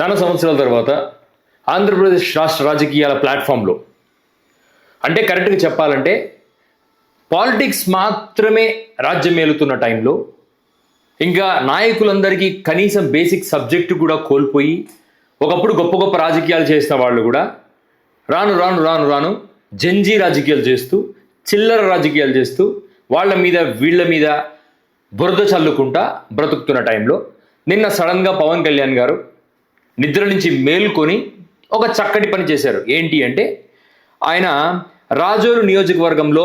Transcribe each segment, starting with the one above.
చాలా సంవత్సరాల తర్వాత ఆంధ్రప్రదేశ్ రాష్ట్ర రాజకీయాల ప్లాట్ఫామ్లో అంటే కరెక్ట్గా చెప్పాలంటే పాలిటిక్స్ మాత్రమే రాజ్యం ఏలుతున్న టైంలో ఇంకా నాయకులందరికీ కనీసం బేసిక్ సబ్జెక్టు కూడా కోల్పోయి ఒకప్పుడు గొప్ప గొప్ప రాజకీయాలు చేసిన వాళ్ళు కూడా రాను రాను రాను రాను జంజీ రాజకీయాలు చేస్తూ చిల్లర రాజకీయాలు చేస్తూ వాళ్ళ మీద వీళ్ళ మీద బురద చల్లుకుంటా బ్రతుకుతున్న టైంలో నిన్న సడన్గా పవన్ కళ్యాణ్ గారు నిద్ర నుంచి మేల్కొని ఒక చక్కటి పని చేశారు. ఏంటి అంటే ఆయన రాజోలు నియోజకవర్గంలో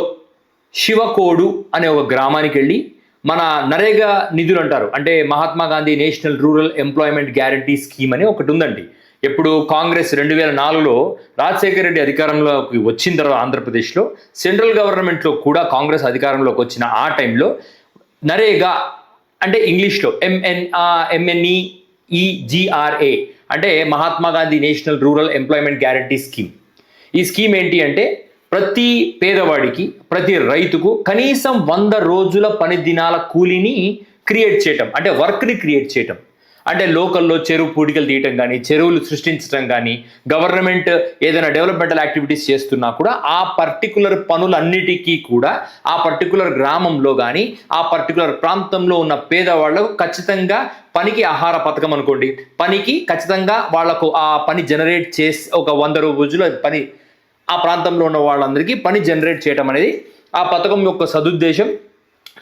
శివకోడు అనే ఒక గ్రామానికి వెళ్ళి మన నరేగా నిధులు అంటారు. అంటే Mahatma Gandhi national rural employment guarantee scheme అని ఒకటి ఉందండి. ఎప్పుడు కాంగ్రెస్ రెండు వేల నాలుగులో రాజశేఖర రెడ్డి అధికారంలోకి వచ్చిన తర్వాత ఆంధ్రప్రదేశ్లో సెంట్రల్ గవర్నమెంట్లో కూడా కాంగ్రెస్ అధికారంలోకి వచ్చిన ఆ టైంలో నరేగా అంటే ఇంగ్లీష్లో M N M N E E G R A అంటే Mahatma Gandhi national rural employment guarantee scheme. ఈ స్కీమ్ ఏంటి అంటే ప్రతి పేదవాడికి ప్రతి రైతుకు కనీసం వంద రోజుల పని దినాల కూలీని క్రియేట్ చేయటం అంటే వర్క్ని క్రియేట్ చేయటం. అంటే లోకల్లో చెరువు పూడికలు తీయటం కానీ చెరువులు సృష్టించడం కానీ గవర్నమెంట్ ఏదైనా డెవలప్మెంటల్ యాక్టివిటీస్ చేస్తున్నా కూడా ఆ పర్టికులర్ పనులన్నిటికీ కూడా ఆ పర్టికులర్ గ్రామంలో కానీ ఆ పర్టికులర్ ప్రాంతంలో ఉన్న పేదవాళ్ళకు ఖచ్చితంగా పనికి ఆహార పథకం అనుకోండి. పనికి ఖచ్చితంగా వాళ్ళకు ఆ పని జనరేట్ చేసి ఒక వంద రోజుల పని ఆ ప్రాంతంలో ఉన్న వాళ్ళందరికీ పని జనరేట్ చేయటం అనేది ఆ పథకం యొక్క సదుద్దేశం.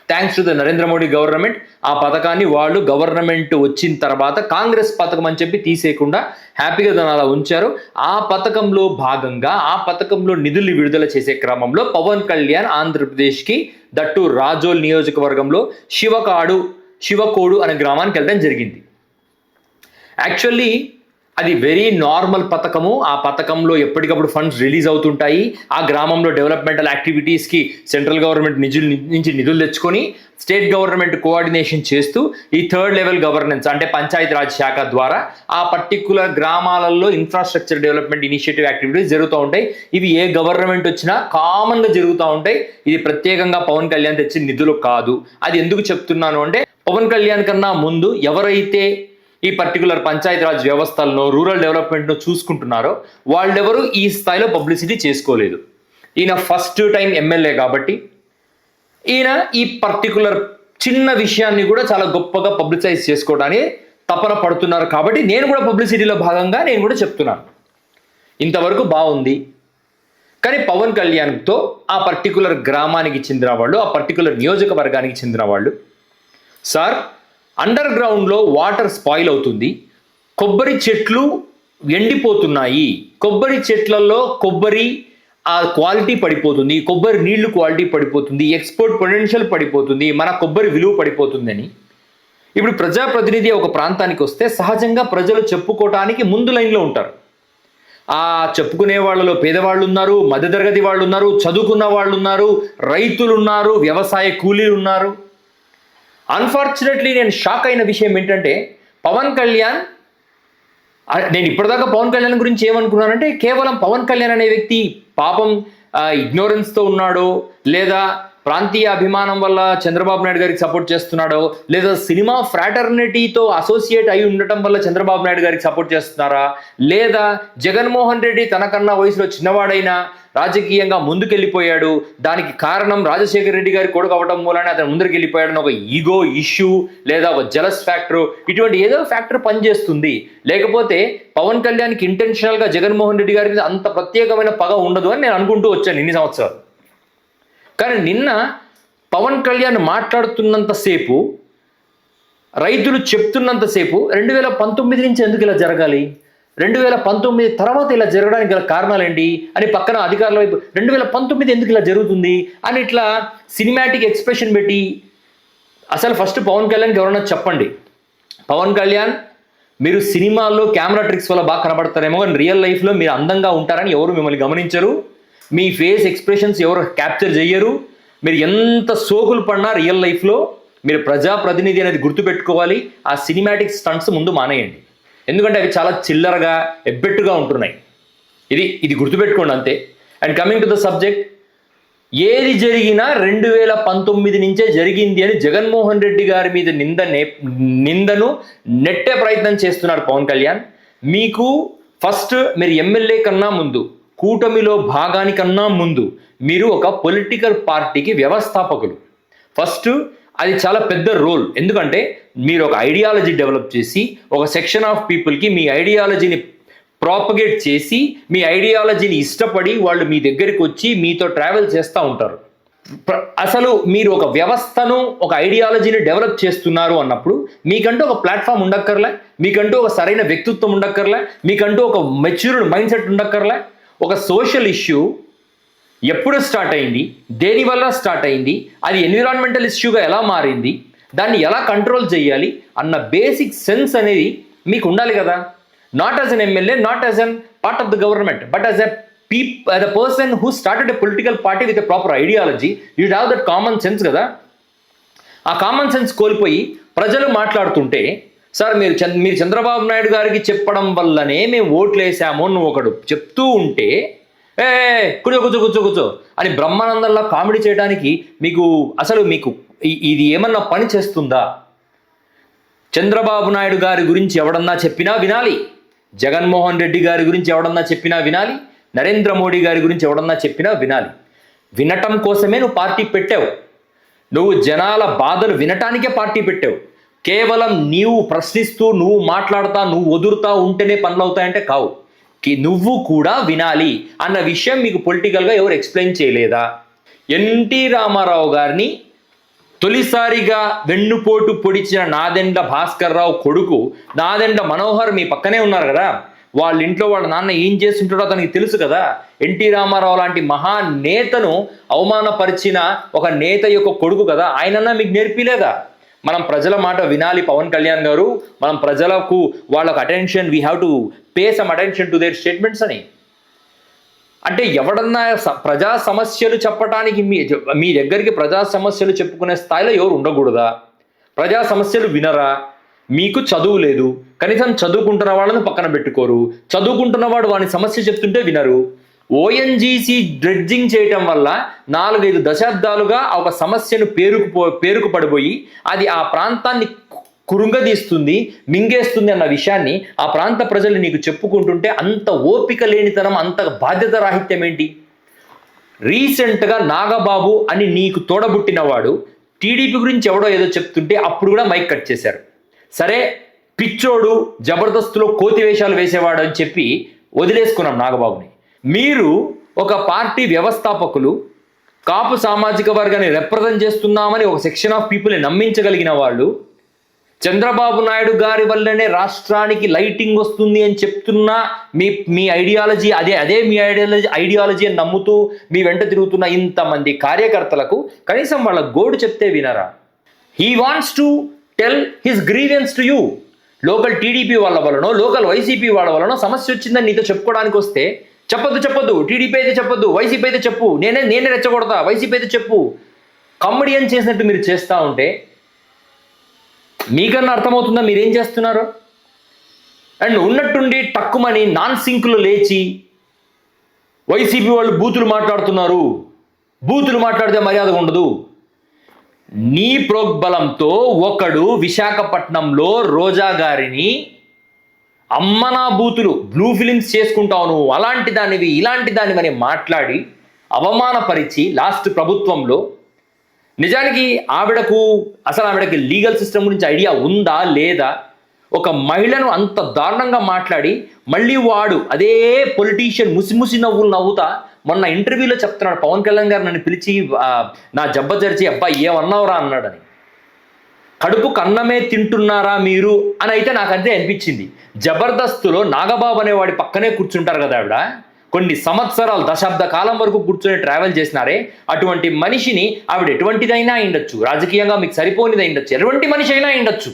Thanks to the Narendra Modi government ఆ పథకాన్ని వాళ్ళు గవర్నమెంట్ వచ్చిన తర్వాత కాంగ్రెస్ పథకం అని చెప్పి తీసేయకుండా హ్యాపీగా దాన్ని అలా ఉంచారు. ఆ పథకంలో భాగంగా ఆ పథకంలో నిధులు విడుదల చేసే క్రమంలో పవన్ కళ్యాణ్ ఆంధ్రప్రదేశ్కి దట్టు రాజోల్ నియోజకవర్గంలో శివకాడు శివకోడు అనే గ్రామానికి వెళ్ళడం జరిగింది. యాక్చువల్లీ అది వెరీ నార్మల్ పథకము. ఆ పథకంలో ఎప్పటికప్పుడు ఫండ్స్ రిలీజ్ అవుతుంటాయి. ఆ గ్రామంలో డెవలప్మెంటల్ యాక్టివిటీస్కి సెంట్రల్ గవర్నమెంట్ నిధులు నుంచి నిధులు తెచ్చుకొని స్టేట్ గవర్నమెంట్ కోఆర్డినేషన్ చేస్తూ ఈ థర్డ్ లెవెల్ గవర్నెన్స్ అంటే పంచాయతీరాజ్ శాఖ ద్వారా ఆ పర్టికులర్ గ్రామాలలో ఇన్ఫ్రాస్ట్రక్చర్ డెవలప్మెంట్ ఇనిషియేటివ్ యాక్టివిటీస్ జరుగుతూ ఉంటాయి. ఇవి ఏ గవర్నమెంట్ వచ్చినా కామన్గా జరుగుతూ ఉంటాయి. ఇది ప్రత్యేకంగా పవన్ కళ్యాణ్ తెచ్చిన నిధులు కాదు. అది ఎందుకు చెప్తున్నాను అంటే పవన్ కళ్యాణ్ కన్నా ముందు ఎవరైతే ఈ పర్టికులర్ పంచాయతీరాజ్ వ్యవస్థలను రూరల్ డెవలప్మెంట్ను చూసుకుంటున్నారో వాళ్ళెవరూ ఈ స్థాయిలో పబ్లిసిటీ చేసుకోలేదు. ఈయన ఫస్ట్ టైం ఎమ్మెల్యే కాబట్టి ఈయన ఈ పర్టికులర్ చిన్న విషయాన్ని కూడా చాలా గొప్పగా పబ్లిసైజ్ చేసుకోవడానికి తపన పడుతున్నారు కాబట్టి నేను కూడా పబ్లిసిటీలో భాగంగా నేను కూడా చెప్తున్నాను. ఇంతవరకు బాగుంది. కానీ పవన్ కళ్యాణ్తో ఆ పర్టికులర్ గ్రామానికి చెందిన వాళ్ళు ఆ పర్టికులర్ నియోజకవర్గానికి చెందిన వాళ్ళు సార్ అండర్ గ్రౌండ్లో వాటర్ స్పాయిల్ అవుతుంది. కొబ్బరి చెట్లు ఎండిపోతున్నాయి. కొబ్బరి చెట్లలో కొబ్బరి ఆ క్వాలిటీ పడిపోతుంది. కొబ్బరి నీళ్ళు క్వాలిటీ పడిపోతుంది. ఎక్స్పోర్ట్ పొటెన్షియల్ పడిపోతుంది. మన కొబ్బరి విలువ పడిపోతుందని. ఇప్పుడు ప్రజాప్రతినిధి ఒక ప్రాంతానికి వస్తే సహజంగా ప్రజలు చెప్పుకోవటానికి ముందు లైన్లో ఉంటారు. ఆ చెప్పుకునే వాళ్ళలో పేదవాళ్ళు ఉన్నారు మధ్యతరగతి వాళ్ళు ఉన్నారు చదువుకున్న వాళ్ళు ఉన్నారు రైతులు ఉన్నారు వ్యవసాయ కూలీలు ఉన్నారు అన్ఫార్చునేట్లీ నేను షాక్ అయిన విషయం ఏంటంటే పవన్ కళ్యాణ్ నేను ఇప్పటిదాకా పవన్ కళ్యాణ్ గురించి ఏమనుకున్నానంటే కేవలం పవన్ కళ్యాణ్ అనే వ్యక్తి పాపం ఇగ్నోరెన్స్తో ఉన్నాడో లేదా ప్రాంతీయ అభిమానం వల్ల చంద్రబాబు నాయుడు గారికి సపోర్ట్ చేస్తున్నాడో లేదా సినిమా ఫ్రాటర్నిటీతో అసోసియేట్ అయి ఉండటం వల్ల చంద్రబాబు నాయుడు గారికి సపోర్ట్ చేస్తున్నారా లేదా జగన్మోహన్ రెడ్డి తనకన్నా వయసులో చిన్నవాడైనా రాజకీయంగా ముందుకెళ్ళిపోయాడు దానికి కారణం రాజశేఖర రెడ్డి గారి కొడుకు అవడం మూలానే అతను ముందుకు వెళ్ళిపోయాడని ఒక ఈగో ఇష్యూ లేదా ఒక జలస్ ఫ్యాక్టర్ ఇటువంటి ఏదో ఫ్యాక్టర్ పనిచేస్తుంది. లేకపోతే పవన్ కళ్యాణ్కి ఇంటెన్షనల్గా జగన్మోహన్ రెడ్డి గారి మీద అంత ప్రత్యేకమైన పగ ఉండదు అని నేను అనుకుంటూ వచ్చాను ఇన్ని సంవత్సరాలు. కానీ నిన్న పవన్ కళ్యాణ్ మాట్లాడుతున్నంతసేపు రైతులు చెప్తున్నంతసేపు రెండు వేల పంతొమ్మిది నుంచి ఎందుకు ఇలా జరగాలి? రెండు వేల పంతొమ్మిది తర్వాత ఇలా జరగడానికి గల కారణాలేంటి? అని పక్కన అధికారుల వైపు రెండు వేల పంతొమ్మిది ఎందుకు ఇలా జరుగుతుంది? అని ఇట్లా సినిమాటిక్ ఎక్స్ప్రెషన్ పెట్టి అసలు ఫస్ట్ పవన్ కళ్యాణ్కి ఎవరన్నా చెప్పండి. పవన్ కళ్యాణ్ మీరు సినిమాల్లో కెమెరా ట్రిక్స్ వల్ల బాగా కనబడతారేమో కానీ రియల్ లైఫ్లో మీరు అందంగా ఉంటారని ఎవరు మిమ్మల్ని గమనించరు. మీ ఫేస్ ఎక్స్ప్రెషన్స్ ఎవరు క్యాప్చర్ చేయరు మీరు ఎంత సోకులు పడినా రియల్ లైఫ్లో మీరు ప్రజాప్రతినిధి అనేది గుర్తుపెట్టుకోవాలి. ఆ సినిమాటిక్ స్టంట్స్ ముందు మానేయండి. ఎందుకంటే అవి చాలా చిల్లరగా ఎబ్బెట్టుగా ఉంటున్నాయి. ఇది ఇది గుర్తుపెట్టుకోండి అంతే. And coming to the subject ఏది జరిగినా రెండు వేల పంతొమ్మిది నుంచే జరిగింది అని జగన్మోహన్ రెడ్డి గారి మీద నింద నే నిందను నెట్టే ప్రయత్నం చేస్తున్నారు పవన్ కళ్యాణ్. మీకు ఫస్ట్ మీరు ఎమ్మెల్యే కన్నా ముందు కూటమిలో భాగానికన్నా ముందు మీరు ఒక పొలిటికల్ పార్టీకి వ్యవస్థాపకులు. ఫస్ట్ అది చాలా పెద్ద రోల్. ఎందుకంటే మీరు ఒక ఐడియాలజీ డెవలప్ చేసి ఒక సెక్షన్ ఆఫ్ పీపుల్కి మీ ఐడియాలజీని ప్రాపగేట్ చేసి మీ ఐడియాలజీని ఇష్టపడి వాళ్ళు మీ దగ్గరికి వచ్చి మీతో ట్రావెల్ చేస్తూ ఉంటారు. అసలు మీరు ఒక వ్యవస్థను ఒక ఐడియాలజీని డెవలప్ చేస్తున్నారు అన్నప్పుడు మీకంటూ ఒక ప్లాట్ఫామ్ ఉండక్కర్లే మీకంటూ ఒక సరైన వ్యక్తిత్వం ఉండక్కర్లే మీకంటూ ఒక మెచ్యూర్డ్ మైండ్ సెట్ ఉండక్కర్లే ఒక సోషల్ ఇష్యూ ఎప్పుడు స్టార్ట్ అయింది? దేని వల్ల స్టార్ట్ అయింది? అది ఎన్విరాన్మెంటల్ ఇష్యూగా ఎలా మారింది? దాన్ని ఎలా కంట్రోల్ చేయాలి? అన్న బేసిక్ సెన్స్ అనేది మీకు ఉండాలి కదా. Not as an MLA not as an part of the government but as a peep as a person who started a political party with a proper ideology you have that common sense కదా. ఆ common sense కోల్పోయి ప్రజలు మాట్లాడుతుంటే sir మీరు చంద్ మీరు చంద్రబాబు నాయుడు గారికి చెప్పడం వల్లనే మేము ఓట్లు వేసాము నువ్వు ఒకడు చెప్తూ ఉంటే ఏ కూర్చో కూర్చో కూర్చో కూర్చో అని బ్రహ్మానందంలో కామెడీ చేయడానికి మీకు అసలు మీకు ఇది ఏమన్నా పని చేస్తుందా? చంద్రబాబు నాయుడు గారి గురించి ఎవడన్నా చెప్పినా వినాలి. జగన్మోహన్ రెడ్డి గారి గురించి ఎవడన్నా చెప్పినా వినాలి. నరేంద్ర మోడీ గారి గురించి ఎవడన్నా చెప్పినా వినాలి. వినటం కోసమే నువ్వు పార్టీ పెట్టావు. నువ్వు జనాల బాధలు వినటానికే పార్టీ పెట్టావు. కేవలం నీవు ప్రశ్నిస్తూ నువ్వు మాట్లాడుతా నువ్వు వదురుతా ఉంటేనే పనులు అవుతాయంటే కావు. కి- నువ్వు కూడా వినాలి అన్న విషయం మీకు పొలిటికల్గా ఎవరు ఎక్స్ప్లెయిన్ చేయలేదా? ఎన్టీ రామారావు గారిని తొలిసారిగా వెన్నుపోటు పొడిచిన నాదెండ్ల భాస్కర్ రావు కొడుకు నాదెండ్ల మనోహర్ మీ పక్కనే ఉన్నారు కదా? వాళ్ళ ఇంట్లో వాళ్ళ నాన్న ఏం చేస్తుంటాడో అతనికి తెలుసు కదా? ఎన్టీ రామారావు లాంటి మహా నేతను అవమానపరిచిన ఒక నేత యొక్క కొడుకు కదా? ఆయనన్నా మీకు నేర్పిలేదా? మనం ప్రజల మాట వినాలి పవన్ కళ్యాణ్ గారు. మనం ప్రజలకు వాళ్ళకు attention we have to pay some attention to their statements అని. అంటే ఎవడన్నా స- ప్రజా సమస్యలు చెప్పడానికి మీ మీ దగ్గరికి ప్రజా సమస్యలు చెప్పుకునే స్థాయిలో ఎవరు ఉండకూడదా? ప్రజా సమస్యలు వినరా? మీకు చదువు లేదు. కనీసం చదువుకుంటున్న వాళ్ళని పక్కన పెట్టుకోరు. చదువుకుంటున్నవాడు వాని సమస్య చెప్తుంటే వినరు. ఓఎన్జీసీ డ్రెడ్జింగ్ చేయటం వల్ల నాలుగైదు దశాబ్దాలుగా ఒక సమస్యను పేరుకు పేరుకు పడిపోయి అది ఆ ప్రాంతాన్ని కురుంగదీస్తుంది మింగేస్తుంది అన్న విషయాన్ని ఆ ప్రాంత ప్రజలు నీకు చెప్పుకుంటుంటే అంత ఓపిక లేనితనం అంత బాధ్యత రాహిత్యం ఏంటి? రీసెంట్గా నాగబాబు అని నీకు తోడబుట్టినవాడు టీడీపీ గురించి ఎవడో ఏదో చెప్తుంటే అప్పుడు కూడా మైక్ కట్ చేశారు. సరే పిచ్చోడు జబర్దస్త్లో కోతి వేషాలు వేసేవాడు అని చెప్పి వదిలేసుకున్నాం నాగబాబుని. మీరు ఒక పార్టీ వ్యవస్థాపకులు కాపు సామాజిక వర్గాన్ని రిప్రజెంట్ చేస్తున్నామని ఒక సెక్షన్ ఆఫ్ పీపుల్ని నమ్మించగలిగిన వాళ్ళు చంద్రబాబు నాయుడు గారి వల్లనే రాష్ట్రానికి లైటింగ్ వస్తుంది అని చెప్తున్నా మీ మీ ఐడియాలజీ అదే అదే మీ ఐడియాలజీ ఐడియాలజీ అని నమ్ముతూ మీ వెంట తిరుగుతున్న ఇంతమంది కార్యకర్తలకు కనీసం వాళ్ళ గోడు చెప్తే వినరా? He wants to tell his grievance to you local TDP వాళ్ళ వలనో లోకల్ వైసీపీ వాళ్ళ వలనో సమస్య వచ్చిందని నీతో చెప్పుకోవడానికి వస్తే చెప్పొద్దు చెప్పొద్దు. టీడీపీ అయితే చెప్పొద్దు వైసీపీ అయితే చెప్పు. నేనే నేనే రెచ్చగొడతా. వైసీపీ అయితే చెప్పు. కమెడియన్ చేసినట్టు మీరు చేస్తూ ఉంటే మీకన్నా అర్థమవుతుందా మీరేం చేస్తున్నారు? అండ్ ఉన్నట్టుండి టక్కుమని నాన్ సింక్లో లేచి వైసీపీ వాళ్ళు బూతులు మాట్లాడుతున్నారు. బూతులు మాట్లాడితే మర్యాద ఉండదు. నీ ప్రోగ్బలంతో ఒకడు విశాఖపట్నంలో రోజా గారిని అమ్మనా బూతులు బ్లూ ఫిలిమ్స్ చేసుకుంటావు నువ్వు. అలాంటి దానివి ఇలాంటి దానివని మాట్లాడి అవమానపరిచి లాస్ట్ ప్రభుత్వంలో నిజానికి ఆవిడకు అసలు ఆవిడకి లీగల్ సిస్టమ్ గురించి ఐడియా ఉందా లేదా? ఒక మహిళను అంత దారుణంగా మాట్లాడి మళ్ళీ వాడు అదే పొలిటీషియన్ ముసిముసి నవ్వులు నవ్వుతా మొన్న ఇంటర్వ్యూలో చెప్తున్నాడు పవన్ కళ్యాణ్ గారు నన్ను పిలిచి నా జబ్బ జరిచి అబ్బాయి ఏమన్నావురా? అన్నాడని. కడుపు కన్నమే తింటున్నారా మీరు అని అయితే నాకు అంతే అనిపించింది. జబర్దస్త్లో నాగబాబు అనేవాడి పక్కనే కూర్చుంటారు కదా ఆవిడ. కొన్ని సంవత్సరాలు దశాబ్ద కాలం వరకు కూర్చొని ట్రావెల్ చేసినారే. అటువంటి మనిషిని ఆవిడ ఎటువంటిదైనా అయిండొచ్చు రాజకీయంగా మీకు సరిపోనిది అయిండొచ్చు ఎటువంటి మనిషి అయినా అయిండొచ్చు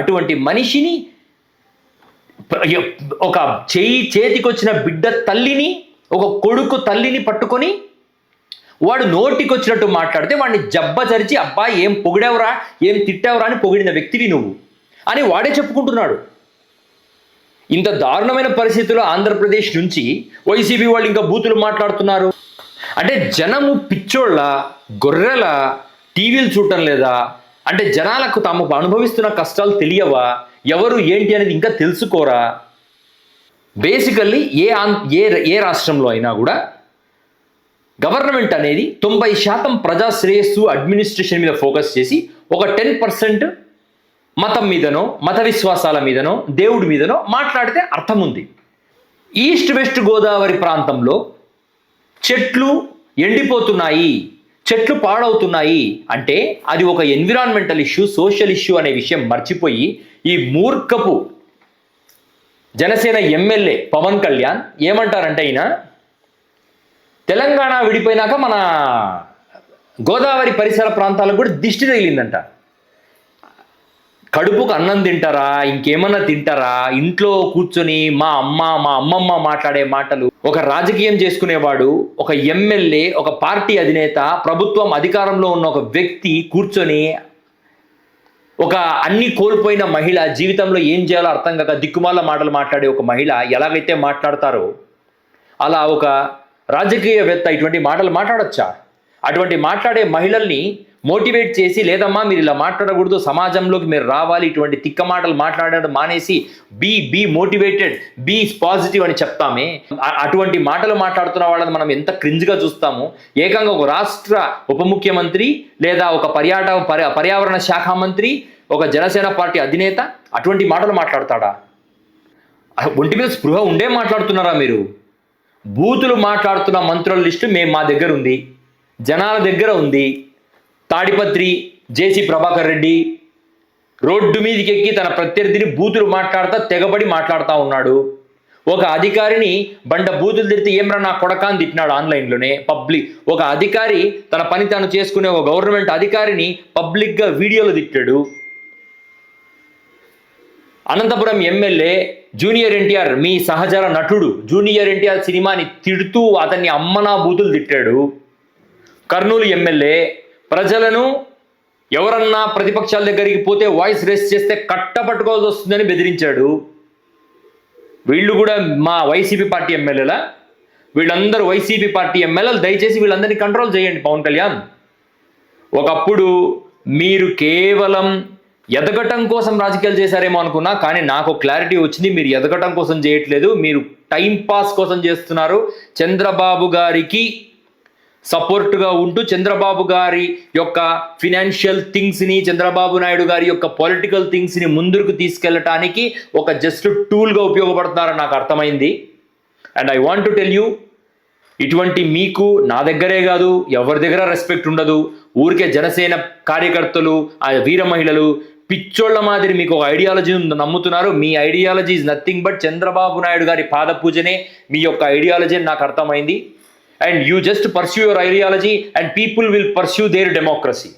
అటువంటి మనిషిని ఒక చేయి చేతికొచ్చిన బిడ్డ తల్లిని ఒక కొడుకు తల్లిని పట్టుకొని వాడు నోటికి వచ్చినట్టు మాట్లాడితే వాడిని జబ్బ చరిచి అబ్బా ఏం పొగిడావురా? ఏం తిట్టావురా? అని పొగిడిన వ్యక్తివి నువ్వు. అని వాడే చెప్పుకుంటున్నాడు. ఇంత దారుణమైన పరిస్థితుల్లో ఆంధ్రప్రదేశ్ నుంచి వైసీపీ వాళ్ళు ఇంకా బూతులు మాట్లాడుతున్నారు. అంటే జనము పిచ్చోళ్ళ గొర్రెల టీవీలు చూడటం లేదా? అంటే జనాలకు తాము అనుభవిస్తున్న కష్టాలు తెలియవా? ఎవరు ఏంటి అనేది ఇంకా తెలుసుకోరా? బేసికల్లీ ఏ ఆం ఏ ఏ రాష్ట్రంలో అయినా కూడా గవర్నమెంట్ అనేది తొంభై శాతం ప్రజా శ్రేయస్సు అడ్మినిస్ట్రేషన్ మీద ఫోకస్ చేసి ఒక టెన్ పర్సెంట్ మతం మీదనో మత విశ్వాసాల మీదనో దేవుడి మీదనో మాట్లాడితే అర్థం ఉంది ఈస్ట్ వెస్ట్ గోదావరి ప్రాంతంలో చెట్లు ఎండిపోతున్నాయి చెట్లు పాడవుతున్నాయి అంటే అది ఒక ఎన్విరాన్మెంటల్ ఇష్యూ సోషల్ ఇష్యూ అనే విషయం మర్చిపోయి ఈ మూర్ఖపు జనసేన ఎమ్మెల్యే పవన్ కళ్యాణ్ ఏమంటారంటే ఈయన తెలంగాణ విడిపోయినాక మన గోదావరి పరిసర ప్రాంతాలకు కూడా దిష్టి తగిలిందంట. కడుపుకు అన్నం తింటారా? ఇంకేమన్నా తింటారా? ఇంట్లో కూర్చొని మా అమ్మ మా అమ్మమ్మ మాట్లాడే మాటలు. ఒక రాజకీయం చేసుకునేవాడు ఒక ఎమ్మెల్యే ఒక పార్టీ అధినేత ప్రభుత్వం అధికారంలో ఉన్న ఒక వ్యక్తి కూర్చొని ఒక అన్ని కోల్పోయిన మహిళ జీవితంలో ఏం చేయాలో అర్థం కాక దిక్కుమాల మాటలు మాట్లాడే ఒక మహిళ ఎలాగైతే మాట్లాడతారో అలా ఒక రాజకీయవేత్త ఇటువంటి మాటలు మాట్లాడొచ్చా? అటువంటి మాట్లాడే మహిళల్ని మోటివేట్ చేసి లేదమ్మా మీరు ఇలా మాట్లాడకూడదు సమాజంలోకి మీరు రావాలి ఇటువంటి తిక్క మాటలు మాట్లాడడం మానేసి be be motivated be positive అని చెప్తామే. అటువంటి మాటలు మాట్లాడుతున్న వాళ్ళని మనం ఎంత క్రింజ్గా చూస్తాము? ఏకంగా ఒక రాష్ట్ర ఉప ముఖ్యమంత్రి లేదా ఒక పర్యాటక పర్యా పర్యావరణ శాఖ మంత్రి ఒక జనసేన పార్టీ అధినేత అటువంటి మాటలు మాట్లాడతాడా? ఒంటి మీద స్పృహ ఉండే మాట్లాడుతున్నారా మీరు? బూతులు మాట్లాడుతున్న మంత్రుల లిస్టు మేము మా దగ్గర ఉంది. జనాల దగ్గర ఉంది. తాడిపత్రి జేసీ ప్రభాకర్ రెడ్డి రోడ్డు మీదకి ఎక్కి తన ప్రత్యర్థిని బూతులు మాట్లాడుతా తెగబడి మాట్లాడుతూ ఉన్నాడు. ఒక అధికారిని బండ బూతులు తిడితే ఏమరా నా కొడకా అని తిట్టినాడు ఆన్లైన్లోనే పబ్లిక్. ఒక అధికారి తన పని తాను చేసుకునే ఒక గవర్నమెంట్ అధికారిని పబ్లిక్గా వీడియోలో తిట్టాడు. అనంతపురం ఎమ్మెల్యే జూనియర్ ఎన్టీఆర్ మీ సహచర నటుడు జూనియర్ ఎన్టీఆర్ సినిమాని తిడుతూ అతన్ని అమ్మనా బూతులు తిట్టాడు. కర్నూలు ఎమ్మెల్యే ప్రజలను ఎవరన్నా ప్రతిపక్షాల దగ్గరికి పోతే వాయిస్ రేస్ చేస్తే కట్టపట్టుకోవాల్సి వస్తుందని బెదిరించాడు. వీళ్ళు కూడా మా వైసీపీ పార్టీ ఎమ్మెల్యేలా? వీళ్ళందరూ వైసీపీ పార్టీ ఎమ్మెల్యేలు దయచేసి వీళ్ళందరినీ కంట్రోల్ చేయండి పవన్ కళ్యాణ్. ఒకప్పుడు మీరు కేవలం ఎదగటం కోసం రాజకీయాలు చేశారేమో అనుకున్నా కానీ నాకు క్లారిటీ వచ్చింది మీరు ఎదగటం కోసం చేయట్లేదు మీరు టైం పాస్ కోసం చేస్తున్నారు. చంద్రబాబు గారికి సపోర్ట్గా ఉంటూ చంద్రబాబు గారి యొక్క ఫినాన్షియల్ థింగ్స్ని చంద్రబాబు నాయుడు గారి యొక్క పొలిటికల్ థింగ్స్ని ముందుకు తీసుకెళ్ళటానికి ఒక జస్ట్ టూల్గా ఉపయోగపడుతున్నారని నాకు అర్థమైంది. And I want to tell you ఇటువంటి మీకు నా దగ్గరే కాదు ఎవరి దగ్గర రెస్పెక్ట్ ఉండదు. ఊరికే జనసేన కార్యకర్తలు ఆ వీర మహిళలు పిచ్చోళ్ళ మాదిరి మీకు ఒక ఐడియాలజీ నమ్ముతున్నారు. మీ ideology is nothing but Chandrababu Naidu గారి పాద పూజనే మీ యొక్క ఐడియాలజీ అని నాకు అర్థమైంది. And you just pursue your ideology and people will pursue their democracy